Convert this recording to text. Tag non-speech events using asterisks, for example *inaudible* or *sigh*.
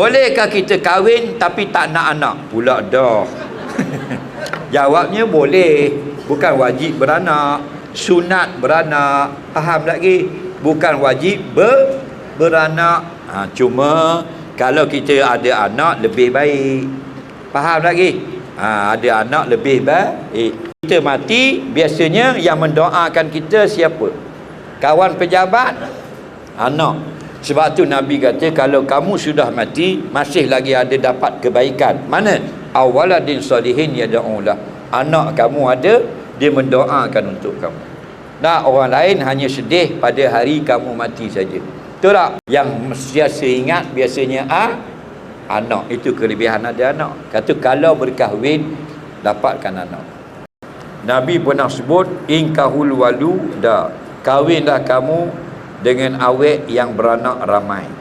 Bolehkah kita kahwin tapi tak nak anak? Pula dah. *laughs* Jawabnya boleh. Bukan wajib beranak. Sunat beranak. Faham lagi? Bukan wajib ber, beranak. Ha, cuma kalau kita ada anak lebih baik. Faham lagi? Ha, ada anak lebih baik. Kita mati biasanya yang mendoakan kita siapa? Kawan pejabat? Anak. Sebab tu Nabi kata kalau kamu sudah mati masih lagi ada dapat kebaikan. Mana? Awaladin salihin yad'ulah. Anak kamu ada dia mendoakan untuk kamu. Nah, orang lain hanya sedih pada hari kamu mati saja. Betul tak? Yang biasa ingat biasanya ah anak itu kelebihan ada anak. Kata kalau berkahwin dapatkan anak. Nabi pernah sebut inkahul walu da. Kahwinlah kamu dengan awet yang beranak ramai